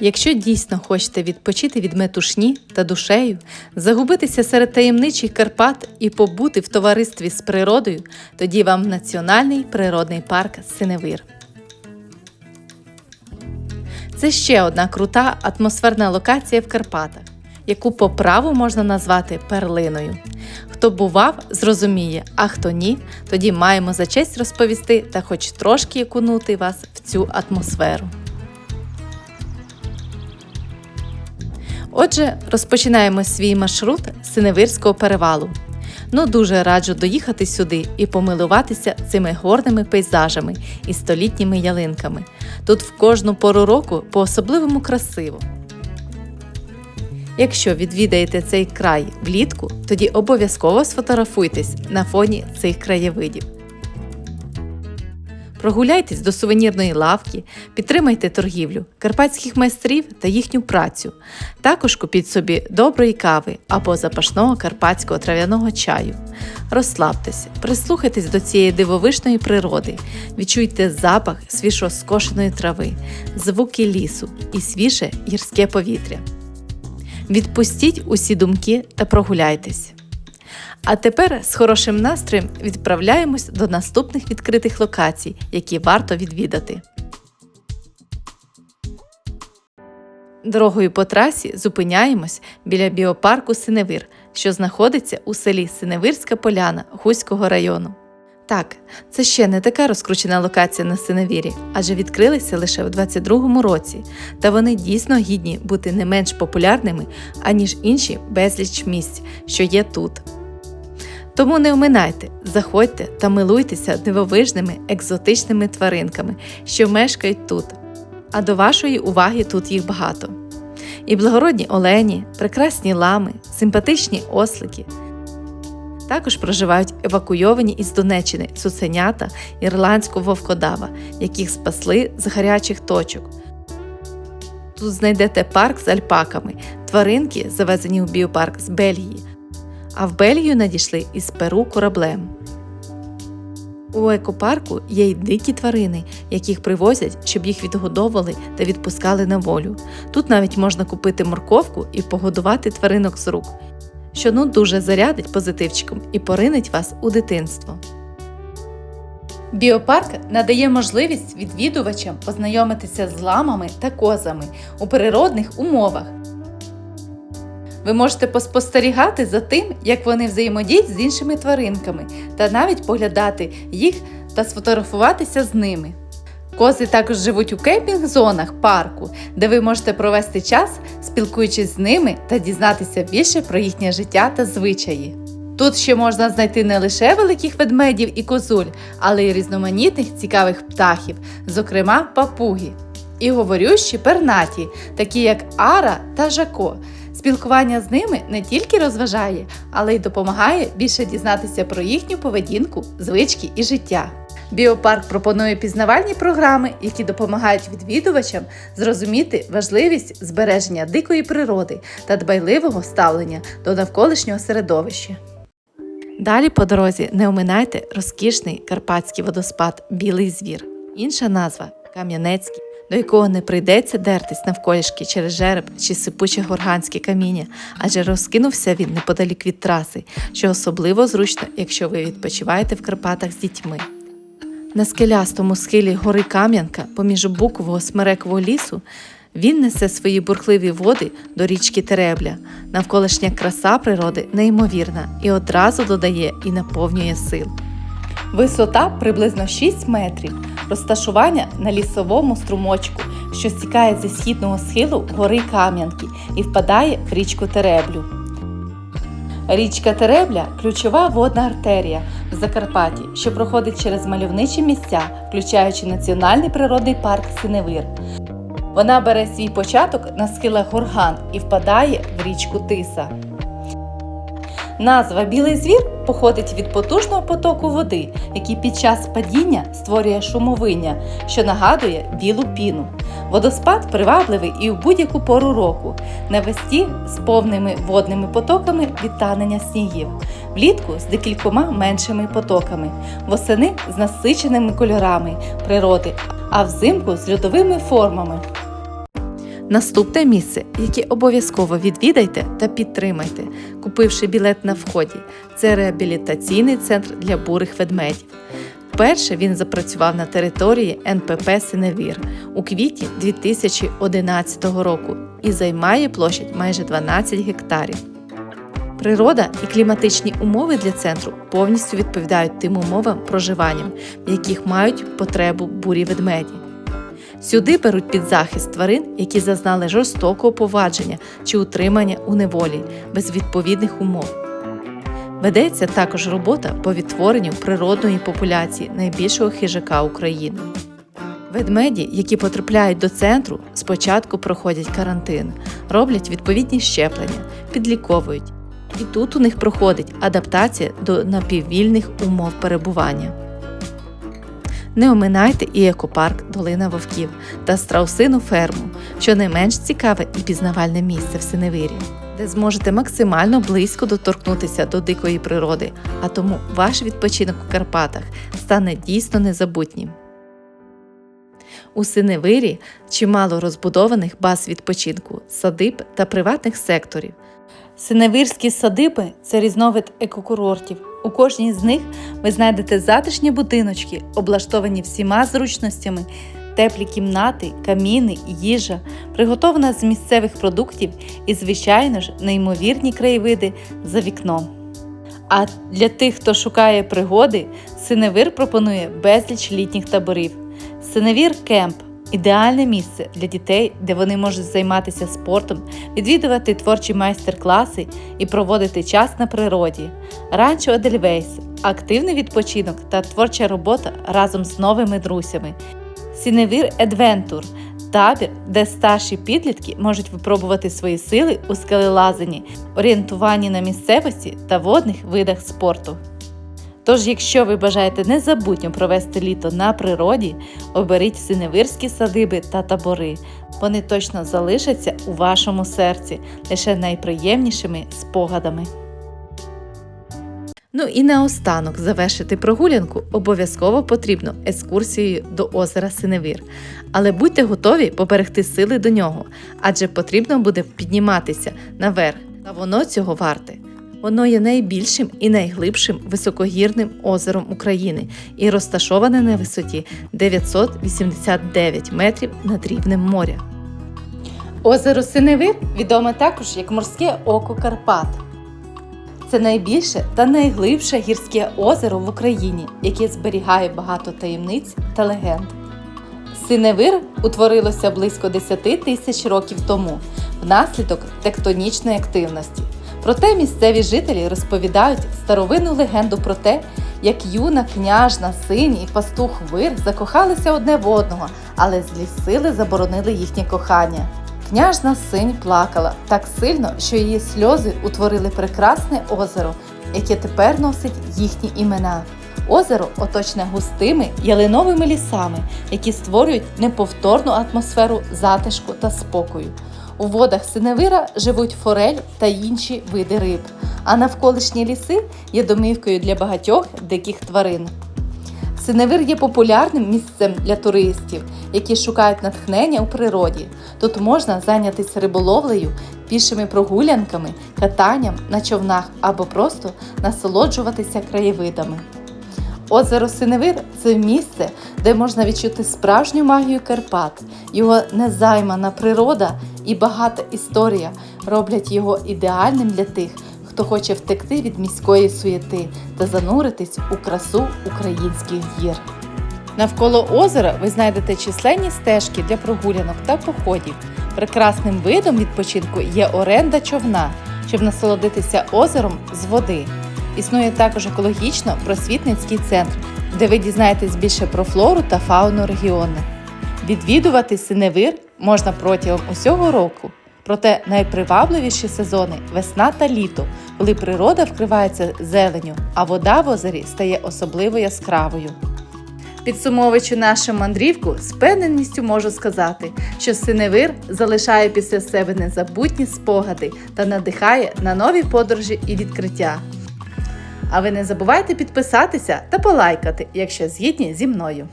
Якщо дійсно хочете відпочити від метушні та душею, загубитися серед таємничих Карпат і побути в товаристві з природою, тоді вам Національний природний парк Синевир. Це ще одна крута атмосферна локація в Карпатах, яку по праву можна назвати перлиною. Хто бував, зрозуміє, а хто ні, тоді маємо за честь розповісти та хоч трошки окунути вас в цю атмосферу. Отже, розпочинаємо свій маршрут з Синевирського перевалу. Ну дуже раджу доїхати сюди і помилуватися цими горними пейзажами і столітніми ялинками. Тут в кожну пору року по-особливому красиво. Якщо відвідаєте цей край влітку, тоді обов'язково сфотографуйтесь на фоні цих краєвидів. Прогуляйтесь до сувенірної лавки, підтримайте торгівлю, карпатських майстрів та їхню працю. Також купіть собі доброї кави або запашного карпатського трав'яного чаю. Розслабтесь, прислухайтесь до цієї дивовижної природи, відчуйте запах свіжо скошеної трави, звуки лісу і свіже гірське повітря. Відпустіть усі думки та прогуляйтесь. А тепер з хорошим настроєм відправляємось до наступних відкритих локацій, які варто відвідати. Дорогою по трасі зупиняємось біля біопарку Синевир, що знаходиться у селі Синевирська Поляна Гуського району. Так, це ще не така розкручена локація на Синевірі, адже відкрилися лише в 22-му році, та вони дійсно гідні бути не менш популярними, аніж інші безліч місць, що є тут. Тому не оминайте, заходьте та милуйтеся дивовижними екзотичними тваринками, що мешкають тут. А до вашої уваги тут їх багато. І благородні олені, прекрасні лами, симпатичні ослики. Також проживають евакуйовані із Донеччини цуценята ірландського вовкодава, яких спасли з гарячих точок. Тут знайдете парк з альпаками, тваринки, завезені у біопарк з Бельгії, а в Бельгію надійшли із Перу кораблем. У екопарку є й дикі тварини, яких привозять, щоб їх відгодовували та відпускали на волю. Тут навіть можна купити морковку і погодувати тваринок з рук, що ну дуже зарядить позитивчиком і поринить вас у дитинство. Біопарк надає можливість відвідувачам познайомитися з ламами та козами у природних умовах. Ви можете поспостерігати за тим, як вони взаємодіють з іншими тваринками, та навіть поглядати їх та сфотографуватися з ними. Кози також живуть у кемпінг-зонах парку, де ви можете провести час, спілкуючись з ними та дізнатися більше про їхнє життя та звичаї. Тут ще можна знайти не лише великих ведмедів і козуль, але й різноманітних цікавих птахів, зокрема папуги. І говорющі пернаті, такі як Ара та Жако. Спілкування з ними не тільки розважає, але й допомагає більше дізнатися про їхню поведінку, звички і життя. Біопарк пропонує пізнавальні програми, які допомагають відвідувачам зрозуміти важливість збереження дикої природи та дбайливого ставлення до навколишнього середовища. Далі по дорозі не оминайте розкішний карпатський водоспад Білий звір, інша назва Кам'янецький до якого не прийдеться дертись навколішки через жереб чи сипуче горганське каміння, адже розкинувся він неподалік від траси, що особливо зручно, якщо ви відпочиваєте в Карпатах з дітьми. На скелястому схилі гори Кам'янка, поміж букового смерекового лісу, він несе свої бурхливі води до річки Теребля. Навколишня краса природи неймовірна і одразу додає і наповнює сил. Висота приблизно 6 метрів, розташування на лісовому струмочку, що стікає зі східного схилу гори Кам'янки і впадає в річку Тереблю. Річка Теребля ключова водна артерія в Закарпатті, що проходить через мальовничі місця, включаючи Національний природний парк Синевир. Вона бере свій початок на схилах Горган і впадає в річку Тиса. Назва Білий звір походить від потужного потоку води, який під час падіння створює шумовиння, що нагадує білу піну. Водоспад привабливий і в будь-яку пору року, навесті з повними водними потоками від танення снігів, влітку з декількома меншими потоками, восени з насиченими кольорами природи, а взимку з льодовими формами. Наступне місце, яке обов'язково відвідайте та підтримайте, купивши білет на вході, це реабілітаційний центр для бурих ведмедів. Вперше він запрацював на території НПП Синевір у квітні 2011 року і займає площадь майже 12 гектарів. Природа і кліматичні умови для центру повністю відповідають тим умовам проживання, в яких мають потребу бурі ведмеді. Сюди беруть під захист тварин, які зазнали жорстокого повадження чи утримання у неволі без відповідних умов. Ведеться також робота по відтворенню природної популяції найбільшого хижака України. Ведмеді, які потрапляють до центру, спочатку проходять карантин, роблять відповідні щеплення, підліковують. І тут у них проходить адаптація до напіввільних умов перебування. Не оминайте і екопарк Долина Вовків та страусину ферму, що не менш цікаве і пізнавальне місце в Синевирі, де зможете максимально близько доторкнутися до дикої природи, а тому ваш відпочинок у Карпатах стане дійсно незабутнім. У Синевирі чимало розбудованих баз відпочинку, садиб та приватних секторів. Синевирські садиби це різновид екокурортів. У кожній з них ви знайдете затишні будиночки, облаштовані всіма зручностями, теплі кімнати, каміни, їжа, приготована з місцевих продуктів і, звичайно ж, неймовірні краєвиди за вікном. А для тих, хто шукає пригоди, Синевир пропонує безліч літніх таборів. Синевір Кемп ідеальне місце для дітей, де вони можуть займатися спортом, відвідувати творчі майстер-класи і проводити час на природі. Ранчо Едельвейс активний відпочинок та творча робота разом з новими друзями. Сіневір Едвентур табір, де старші підлітки можуть випробувати свої сили у скелелазанні, орієнтуванні на місцевості та водних видах спорту. Тож, якщо ви бажаєте незабутньо провести літо на природі, оберіть синевирські садиби та табори. Вони точно залишаться у вашому серці лише найприємнішими спогадами. Ну і наостанок завершити прогулянку обов'язково потрібно екскурсією до озера Синевір. Але будьте готові поберегти сили до нього, адже потрібно буде підніматися наверх, та воно цього варте. Воно є найбільшим і найглибшим високогірним озером України і розташоване на висоті 989 метрів над рівнем моря. Озеро Синевир відоме також як морське око Карпат. Це найбільше та найглибше гірське озеро в Україні, яке зберігає багато таємниць та легенд. Синевир утворилося близько 10 тисяч років тому внаслідок тектонічної активності. Проте місцеві жителі розповідають старовинну легенду про те, як юна княжна, синій і пастух вир закохалися одне в одного, але злі сили заборонили їхнє кохання. Княжна синь плакала так сильно, що її сльози утворили прекрасне озеро, яке тепер носить їхні імена. Озеро оточне густими ялиновими лісами, які створюють неповторну атмосферу затишку та спокою. У водах Синевира живуть форель та інші види риб, а навколишні ліси є домівкою для багатьох диких тварин. Синевир є популярним місцем для туристів, які шукають натхнення у природі. Тут можна зайнятися риболовлею, пішими прогулянками, катанням на човнах або просто насолоджуватися краєвидами. Озеро Синевир це місце, де можна відчути справжню магію Карпат. Його незаймана природа і багата історія роблять його ідеальним для тих, хто хоче втекти від міської суєти та зануритись у красу українських гір. Навколо озера ви знайдете численні стежки для прогулянок та походів. Прекрасним видом відпочинку є оренда човна, щоб насолодитися озером з води. Існує також екологічно-просвітницький центр, де ви дізнаєтесь більше про флору та фауну регіону. Відвідувати синевир можна протягом усього року. Проте найпривабливіші сезони весна та літо, коли природа вкривається зеленю, а вода в озері стає особливо яскравою. Підсумовуючи нашу мандрівку, з певненістю можу сказати, що синевир залишає після себе незабутні спогади та надихає на нові подорожі і відкриття. А ви не забувайте підписатися та полайкати, якщо згідні зі мною.